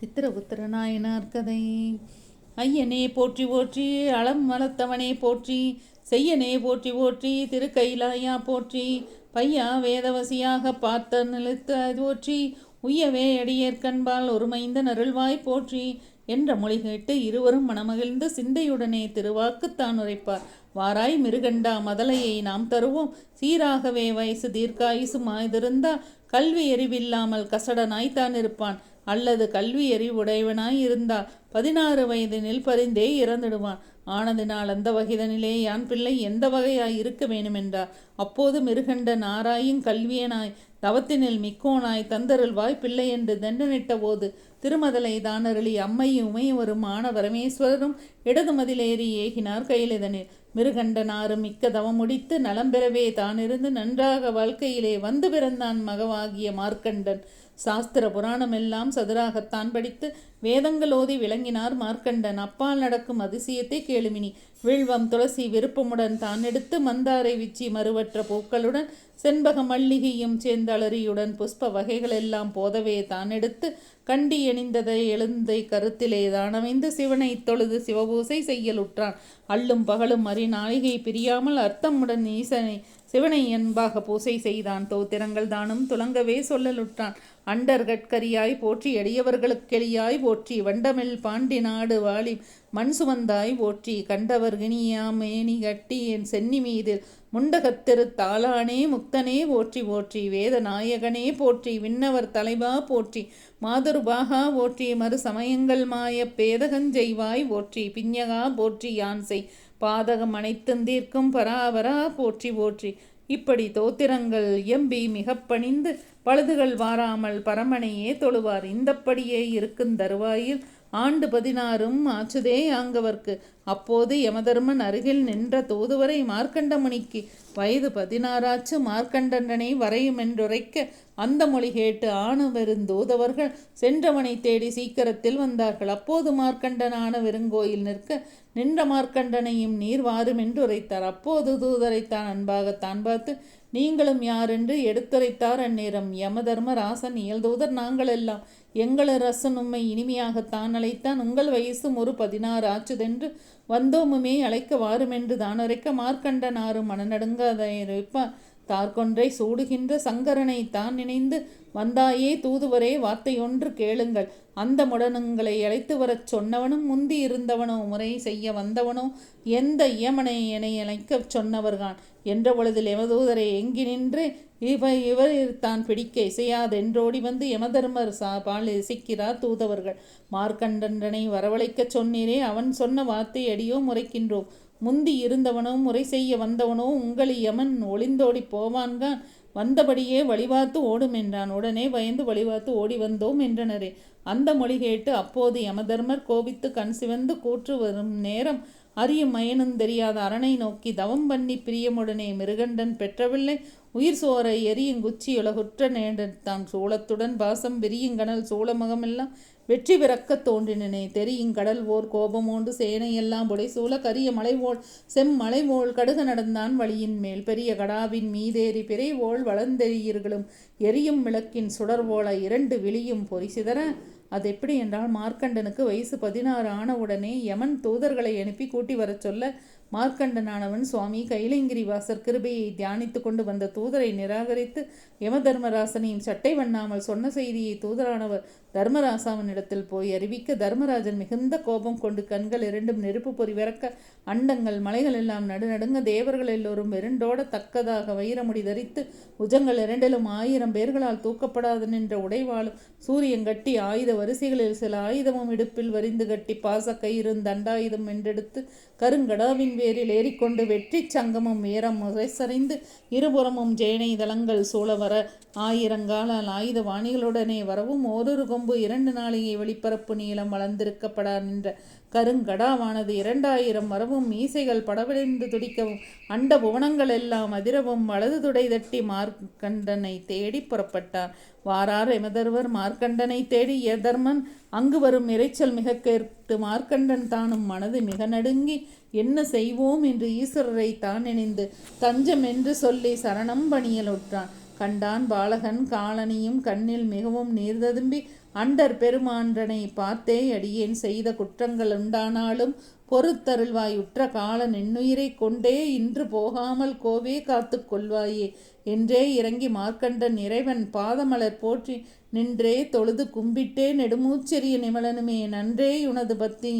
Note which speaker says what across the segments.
Speaker 1: சித்திரபுத்திர நாயனார் கதை. ஐயனே போற்றி போற்றி அளம் வளர்த்தவனே போற்றி செய்யனே போற்றி போற்றி திருக்கைலாயா போற்றி பையா வேதவசியாக பார்த்த நிலைத்த போற்றி உய்யவே அடியேற்கண்பால் ஒருமைந்த நருள்வாய் போற்றி என்ற மொழி கேட்டு இருவரும் மனமகிழ்ந்து சிந்தையுடனே திருவாக்குத்தான் உரைப்பார். வாராய் மிருகண்டா மதலையை நாம் தருவோம். சீராகவே வயசு தீர்க்காயுசுமாய்திருந்தால் கல்வி எறிவில்லாமல் கசடனாய்த்தான் இருப்பான் அல்லது கல்வி எறிவுடையவனாய் இருந்தால் பதினாறு வயதினில் பரிந்தே இறந்துடுவான். ஆனதினால் அந்த வகைதனிலே யான் பிள்ளை எந்த வகையாய் இருக்க வேணுமென்றார். அப்போது மிருகண்ட நாராயும் கல்வியனாய் தவத்தினில் மிக்கோனாய் தந்தருள்வாய் பிள்ளை என்று தண்டனிட்ட போது திருமதலை தானருளி அம்மையும் உமையவரும் ஆன பரமேஸ்வரரும் இடது மதிலேறி ஏகினார் கையிலதனில் மிருகண்டனாரும் மிக்க தவம் முடித்து நலம் பெறவே தானிருந்து நன்றாக வாழ்க்கையிலே வந்து பிறந்தான் மகவாகிய மார்க்கண்டன். சாஸ்திர புராணமெல்லாம் சதுராகத்தான் படித்து வேதங்கள் ஓதி விளங்கினார் மார்க்கண்டன். அப்பால் நடக்கும் அதிசயத்தை கேளுமினி. வில்வம் துளசி விருப்பமுடன் தான் எடுத்து மந்தாரை விச்சி மறுவற்ற பூக்களுடன் செண்பக மல்லிகையும் சேர்ந்தளரியுடன் புஷ்ப வகைகளெல்லாம் போதவே தான் எடுத்து கண்டி எணிந்ததை எழுந்தை கருத்திலே தானமைந்து சிவனை தொழுது சிவபூசை செய்யலுற்றான். அள்ளும் பகலும் அறி நாளிகை பிரியாமல் அர்த்தமுடன் ஈசனை சிவனை என்பாக பூசை செய்தான். தோத்திரங்கள் தானும் துலங்கவே சொல்லலுற்றான். அண்டர் கட்கரியாய் போற்றி எளியவர்களுக்கெளியாய் போற்றி வண்டமில் பாண்டி நாடு வாளி மண் சுமந்தாய் போற்றி கண்டவர் கிணியாமேனி கட்டி என் சென்னி மீதில் முண்டகத்திரு தாளானே முக்தனே போற்றி போற்றி வேத நாயகனே போற்றி விண்ணவர் தலைவா போற்றி மாதுருபாகா போற்றி மறு சமயங்கள் மாய பேதகஞ்செய்வாய் போற்றி பிஞ்சகா போற்றி யான்சை பாதகம் அனைத்தும் தீர்க்கும் போற்றி போற்றி. இப்படி தோத்திரங்கள் எம்பி மிக பணிந்து பழுதுகள் வாராமல் பரமனையே தொழுவார். இந்தப்படியே இருக்கும் தருவாயில் ஆண்டு பதினாறும் ஆச்சுதே ஆங்கவர்க்கு. அப்போது யமதர்மன் அருகில் நின்ற தூதுவரை மார்க்கண்டமுனிக்கு வயது பதினாறாச்சு மார்க்கண்டனை வரையுமென்றுரைக்க அந்த மொழி கேட்டு ஆணவருந்தூதவர்கள் சென்றவனை தேடி சீக்கிரத்தில் வந்தார்கள். அப்போது மார்க்கண்டனான வெறுங்கோயில் நிற்க நின்ற மார்க்கண்டனையும் நீர் வாருமென்று உரைத்தார். அப்போது தூதரைத்தான் அன்பாகத்தான் பார்த்து நீங்களும் யாரென்று எடுத்துரைத்தார் அந்நேரம். யமதர்ம ராசன் இயல்தூதர் நாங்கள் எல்லாம். எங்கள் அரசன் உம்மை இனிமையாகத்தான் அழைத்தான். உங்கள் வயசும் ஒரு பதினாறு ஆச்சுதென்று வந்தோமுமே அழைக்க வாருமென்று தான் அரைக்க மார்க்கண்டனாரும் மனநடுங்காத வைப்பார் தார்கொன்றை சூடுகின்ற சங்கரனை தான் நினைந்து வந்தாயே தூதுவரே வார்த்தையொன்று கேளுங்கள். அந்த முடனுங்களை அழைத்து வரச் சொன்னவனும் முந்தி இருந்தவனோ முறை செய்ய வந்தவனோ எந்த இயமனை என அழைக்கச் சொன்னவர்கான் என்ற பொழுதில் எமதூதரை எங்கி நின்று இவ இவர் தான் பிடிக்க இசையாதென்றோடி வந்து யமதர்மர் சா பால் இசைக்கிறார் தூதவர்கள். மார்க்கண்டனை வரவழைக்கச் சொன்னீரே அவன் சொன்ன வார்த்தை அடியோ முறைக்கின்றோம். முந்தி இருந்தவனோ முறை செய்ய வந்தவனோ உங்கள் யமன் ஒளிந்தோடி போவான்கான் வந்தபடியே வழிபார்த்து ஓடும் என்றான். உடனே பயந்து வழிபார்த்து ஓடி வந்தோம் என்றனரே. அந்த மொழி கேட்டு அப்போது யமதர்மர் கோபித்து கண் சிவந்து கூற்று வரும் நேரம் அறியும் மயனும் தெரியாத அரணை நோக்கி தவம் பண்ணி பிரியமுடனே மிருகண்டன் பெற்றவில்லை. உயிர் சோரை சோர எரியுங்குச்சியுலகுற்ற நேடத்தான் சோளத்துடன் பாசம் விரியுங்கணல் சூளமகமெல்லாம் வெற்றி பிறக்க தோன்றினனே. தெரியுங்கடல் ஓர் கோபமோண்டு சேனையெல்லாம் சூழ கரிய மலைவோள் செம்மலைவோள் கடுக நடந்தான் வழியின் மேல். பெரிய கடாவின் மீதேறி பிறைவோள் வளர்ந்தெறியீர்களும் எரியும் விளக்கின் சுடர்வோள இரண்டு விழியும் பொறிசிதற அது எப்படி என்றால் மார்க்கண்டனுக்கு வயசு பதினாறு ஆனவுடனே யமன் தூதர்களை அனுப்பி கூட்டி வரச் சொல்ல மார்க்கண்டனானவன் சுவாமி கைலங்கிரி வாசர் கிருபையை தியானித்து கொண்டு வந்த தூதரை நிராகரித்து யம தர்மராசனையும் சட்டை வண்ணாமல் சொன்ன செய்தியை தூதரானவர் தர்மராசாவனிடத்தில் போய் அறிவிக்க தர்மராஜன் மிகுந்த கோபம் கொண்டு கண்கள் இரண்டும் நெருப்பு பொறிவிறக்க அண்டங்கள் மலைகள் எல்லாம் நடுநடுங்க தேவர்கள் எல்லோரும் வெருண்டோட தக்கதாக வைரமுடி தரித்து உஜங்கள் இரண்டிலும் ஆயிரம் பேர்களால் தூக்கப்படாது நின்ற உடைவாளும் சூரியன் கட்டி ஆயுத வரிசைகளில் சில ஆயுதமும் இடுப்பில் வரிந்து கட்டி பாச கயிறும் தண்டாயுதம் என்றெடுத்து கருங்கடாவின் வேரில் ஏறிக்கொண்டு வெற்றி சங்கமும் உயரம் முறைசறைந்து இருபுறமும் ஜேனை தளங்கள் சூழ வர ஆயிரங்காலால் ஆயுத வாணிகளுடனே வரவும் ஓரொரு கொம்பு இரண்டு நாளிகை வெளிப்பரப்பு நீளம் வளர்ந்திருக்கப்படா நின்ற கருங்கடாவானது இரண்டாயிரம் வரவும் மீசைகள் படவிழிந்து துடிக்கவும் அண்ட புவனங்கள் எல்லாம் அதிரவும் வலது துடை தட்டி மார்க்கண்டனை தேடி புறப்பட்டார். வாரார் எமதர்வர் மார்க்கண்டனை தேடி எதர்மன் அங்கு வரும் இறைச்சல் மிக கேட்டு மார்க்கண்டன் தானும் மனது மிக நடுங்கி என்ன செய்வோம்? என்று ஈஸ்வரரை தான் இணைந்து தஞ்சம் என்று சொல்லி சரணம் பணியலுற்றான். கண்டான் பாலகன் காலனியும் கண்ணில் மிகவும் நீர்ததும்பி அண்டர் பெருமான்றனை பார்த்தே அடியேன் செய்த குற்றங்கள் உண்டானாலும் பொறுத்தருள்வாய் உற்ற கால நின்னுயிரை கொண்டே இன்று போகாமல் கோவே காத்து கொள்வாயே என்றே இறங்கி மார்க்கண்டன் இறைவன் பாதமலர் போற்றி நின்றே தொழுது கும்பிட்டே நெடுமூச்செறிய நிமலனுமே நன்றே உனது பத்தி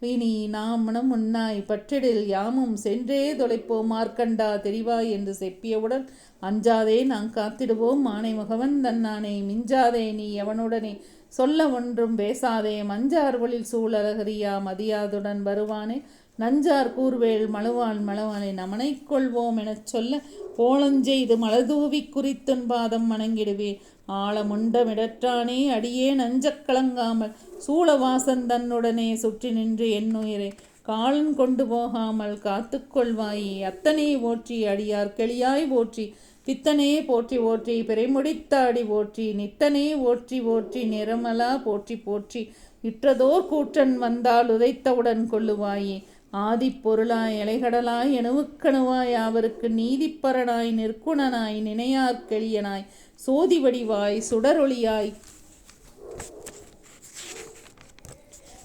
Speaker 1: இனி நாமனம் உன்னாய் பற்றிடில் யாமும் சென்றே தொலைப்போம் மார்க்கண்டா தெரிவாய் என்று செப்பியவுடன் அஞ்சாதே நாம் காத்திடுவோம். மானை முகவன் தன்னானே மிஞ்சாதே. நீ எவனுடனே சொல்ல ஒன்றும் பேசாதே. மஞ்சார் ஒளில் சூழலகரியா மதியாதுடன் வருவானே. நஞ்சார் கூர்வேள் மழுவான் மலவானை நமனை கொள்வோம் எனச் சொல்ல போலஞ்செய்து மலதூவி குறித்துன் பாதம் வணங்கிடுவே. ஆழமுண்டமிடற்றானே அடியே நஞ்சக் கலங்காமல் சூளவாசன் தன்னுடனே சுற்றி நின்று என்னுயிரை காலன் கொண்டு போகாமல் காத்துக்கொள்வாயே அத்தனை ஓற்றி அடியார் கெளியாய் ஓற்றி பித்தனே போற்றி ஓற்றி பிறைமுடித்தாடி ஓற்றி நித்தனே ஓற்றி ஓற்றி நிறமலா போற்றி போற்றி இற்றதோர் கூற்றன் வந்தால் உதைத்தவுடன் கொள்ளுவாயே. ஆதிப்பொருளாய் இலைகடலாய் எனவுக்கணுவாய் அவருக்கு நீதிப்பரனாய் நிற்குணனாய் நினையார்கெளியனாய் சோதி வடிவாய் சுடரொளியாய்.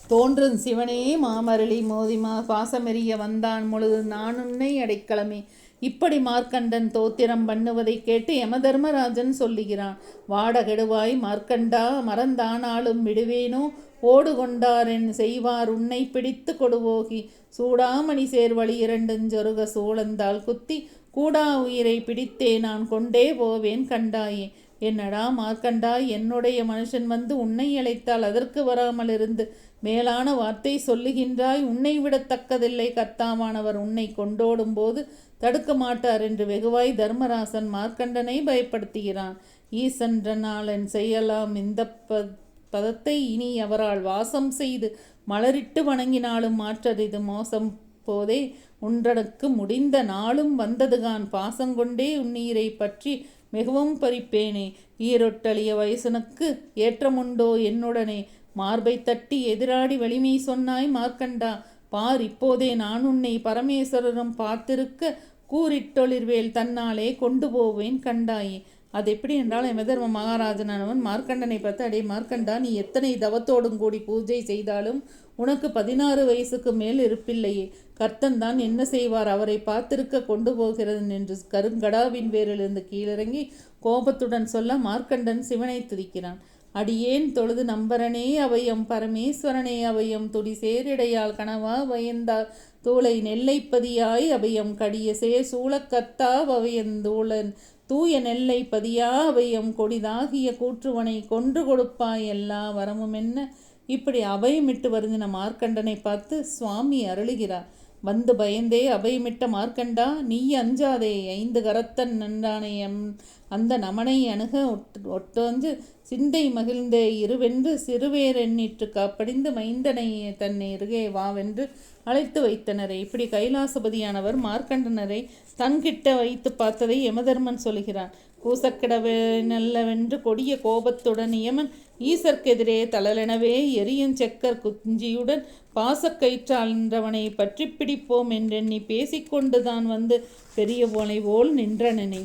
Speaker 1: தோன்றும் சிவனே மாமரளி மோதிமா பாசமெறிய வந்தான் முழுது நான் உன்னை அடைக்கலமே. இப்படி மார்க்கண்டன் தோத்திரம் பண்ணுவதை கேட்டு யமதர்மராஜன் சொல்லுகிறான் வாடகெடுவாய் மார்க்கண்டா மறந்தானாலும் விடுவேனோ? ஓடு கொண்டாரென் செய்வார் உன்னை பிடித்து கொடுவோகி. சூடாமணி சேர்வழி இரண்டுஞ்சொருக சோழந்தால் குத்தி. கூடா உயிரை பிடித்தே நான் கொண்டே போவேன் கண்டாயே. என்னடா மார்க்கண்டா என்னுடைய மனுஷன் வந்து உன்னை அழைத்தால் அதற்கு வராமல் இருந்து மேலான வார்த்தை சொல்லுகின்றாய். உன்னை விடத்தக்கதில்லை கர்த்தாவானவர். உன்னை கொண்டோடும் போது தடுக்க மாட்டார் என்று வெகுவாய் தர்மராசன் மார்க்கண்டனை பயப்படுத்துகிறான். ஈசன்றனாளன் செய்யலாம் இந்த ப பதத்தை இனி அவரால் வாசம் செய்து மலரிட்டு வணங்கினாலும் மாற்றறிது மோசம் போதே உன்றனுக்கு முடிந்த நாளும் வந்ததுகான். பாசங்கொண்டே உன்னீரை பற்றி மிகவும் பறிப்பேனே. ஈரொட்டளிய வயசனுக்கு ஏற்றமுண்டோ என்னுடனே? மார்பை தட்டி எதிராடி வலிமை சொன்னாய் மார்க்கண்டா. பார் இப்போதே நான் உன்னை பரமேஸ்வரரும் பார்த்திருக்க கூறிட்டொளிர்வேல் தன்னாலே கொண்டு போவேன் கண்டாயே. அது எப்படி என்றால் எமதர்ம மகாராஜனானவன் மார்க்கண்டனை பார்த்து அடே மார்க்கண்டா நீ எத்தனை தவத்தோடும் கூடி பூஜை செய்தாலும் உனக்கு பதினாறு வயசுக்கு மேல் இருப்பில்லையே. கர்த்தன் தான் என்ன செய்வார்? அவரை பார்த்திருக்க கொண்டு போகிறது என்று கருங்கடாவின் வேரிலிருந்து கீழிறங்கி கோபத்துடன் சொல்ல மார்க்கண்டன் சிவனை துதிக்கிறான். அடியேன் தொழுது நம்பரனே அவையம் பரமேஸ்வரனே அவையம் துடி சேரிடையால் கனவா வயந்தார் தூளை நெல்லைப்பதியாய் அவையம் கடிய சே சூழக்கத்தா அவையந்தூளன் தூய நெல்லை பதியா அவையம் கொடிதாகிய கூற்றுவனை கொன்று கொடுப்பாய் எல்லா வரமும் என்ன? இப்படி அபயமிட்டு வருந்தின மார்க்கண்டனை பார்த்து சுவாமி அருளுகிறார். வந்து பயந்தே அபயமிட்ட மார்க்கண்டா நீ அஞ்சாதே ஐந்து கரத்தன் நன்றானையம் அந்த நமனை அணுக ஒட்டொஞ்சு சிந்தை மகிழ்ந்தே இருவென்று சிறுவேரெண்ணிற்று காப்படிந்து மைந்தனை தன்னை இருகே வாவென்று அழைத்து வைத்தனரே. இப்படி கைலாசபதியானவர் மார்க்கண்டனரை தன்கிட்ட வைத்து பார்த்ததை யமதர்மன் சொல்கிறான். கூசக்கிடவே நல்லவென்று கொடிய கோபத்துடன் யமன் ஈசற்கெதிரே தளலெனவே எரியும் செக்கர் குஞ்சியுடன் பாசக்கயிற்றாளன்றவனை பற்றி பிடிப்போம் என்றெண்ணி பேசிக்கொண்டுதான் வந்து பெரிய போனை போல் நின்றனனே.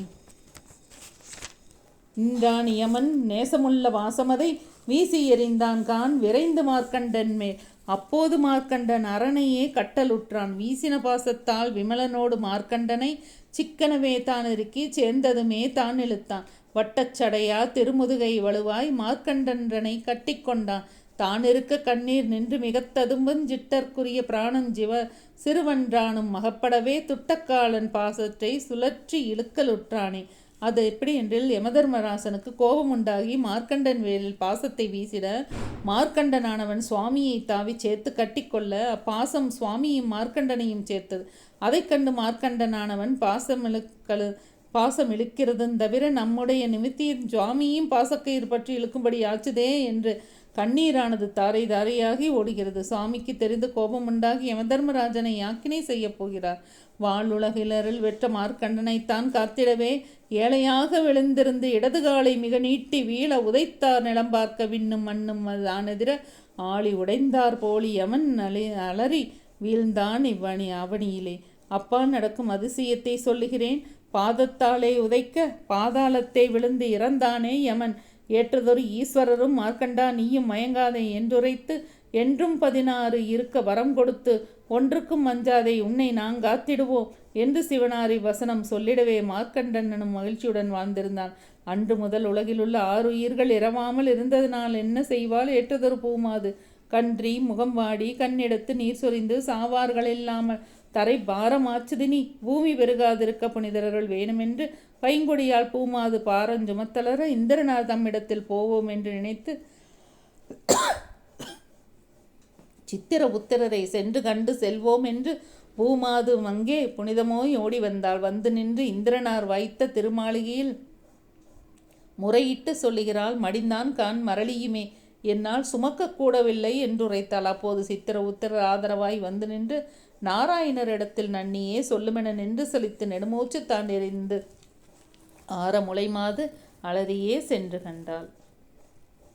Speaker 1: இந்தான் யமன் நேசமுள்ள வாசமதை வீசி எறிந்தான் கான் விரைந்து மார்க்கண்டன் மேல் அப்போது மார்க்கண்டன் அரணையே கட்டலுற்றான். வீசின பாசத்தால் விமலனோடு மார்க்கண்டனை சிக்கனவே தான் இருக்கி சேர்ந்ததுமே தான் இழுத்தான். வட்டச்சடையா திருமுதுகை வலுவாய் மார்க்கண்டன்றனை கட்டிக்கொண்டான் தான் இருக்க கண்ணீர் நின்று மிகத்ததும்பும் ஜிட்டற்குரிய பிராணஞ்சிவ சிறுவன்றானும் மகப்படவே துட்டக்காலன் பாசத்தை சுழற்றி இழுக்கலுற்றானே. அது எப்படி என்றில் யமதர்மராசனுக்கு கோபம் உண்டாகி மார்க்கண்டன் வேலில் பாசத்தை வீசிட மார்க்கண்டனானவன் சுவாமியை தாவி சேர்த்து கட்டிக்கொள்ள அப்பாசம் சுவாமியும் மார்க்கண்டனையும் சேர்த்தது. அதை கண்டு மார்க்கண்டனானவன் பாசமிழுக்கழு பாசம் இழுக்கிறதும் தவிர நம்முடைய நிமித்தியின் சுவாமியும் பாசக்கயிறு பற்றி இழுக்கும்படி ஆச்சுதே என்று கண்ணீரானது தாரை தாரையாகி ஓடுகிறது. சுவாமிக்கு தெரிந்து கோபம் உண்டாகி யமதர்மராஜனை யாக்கினை செய்யப் போகிறார். வாழுலகிலரில் வெற்ற மார்க்கண்டனைத்தான் காத்திடவே ஏழையாக விழுந்திருந்து இடதுகாலை மிக நீட்டி வீழ உதைத்தார் நிலம் பார்க்க விண்ணும் மண்ணும் ஆனெதிர ஆளி உடைந்தார் போலி அவன் அலி அலறி வீழ்ந்தான் இவ்வணி அவனியிலே. அப்பா நடக்கும் அதிசயத்தை சொல்லுகிறேன். பாதத்தாலே உதைக்க பாதாளத்தை விழுந்து இறந்தானே யமன். ஏற்றதொரு ஈஸ்வரரும் மார்க்கண்டா நீயும் மயங்காதே என்றுரைத்து என்றும் பதினாறு இருக்க வரம் கொடுத்து ஒன்றுக்கும் மஞ்சாதை உன்னை நான் காத்திடுவோம் என்று சிவனாரி வசனம் சொல்லிடவே மார்க்கண்டனும் எனும் மகிழ்ச்சியுடன் வாழ்ந்திருந்தான். அன்று முதல் உலகிலுள்ள ஆறு உயிர்கள் இரவாமல் இருந்ததனால் என்ன செய்வாள்? ஏற்றதொரு பூமாது. கன்றி முகம் வாடி கண்ணெடுத்து நீர் சொரிந்து சாவார்கள் இல்லாமல் தரை பாரமாச்சுது நீ. பூமி பெருகாதிருக்க புனிதரர்கள் வேணுமென்று பைங்கொடியால் பூமாது பாரஞ்சுமத்தலர இந்திரனார் தம்மிடத்தில் போவோம் என்று நினைத்து சித்திர புத்திரரை சென்று கண்டு செல்வோம் என்று பூமாது அங்கே புனிதமோய் ஓடி வந்தாள். வந்து நின்று இந்திரனார் வைத்த திருமாளிகையில் முறையிட்டு சொல்லுகிறாள் மடிந்தான் கான் மரளியுமே என்னால் சுமக்கக்கூடவில்லை என்றுரைத்தாள். அப்போது சித்திர உத்திரர் ஆதரவாய் வந்து நின்று நாராயணரிடத்தில் நன்னியே சொல்லுமென நின்று செலுத்து நெடுமூச்சு தான் எறிந்து ஆற முளைமாது அலறியே சென்று கண்டாள்.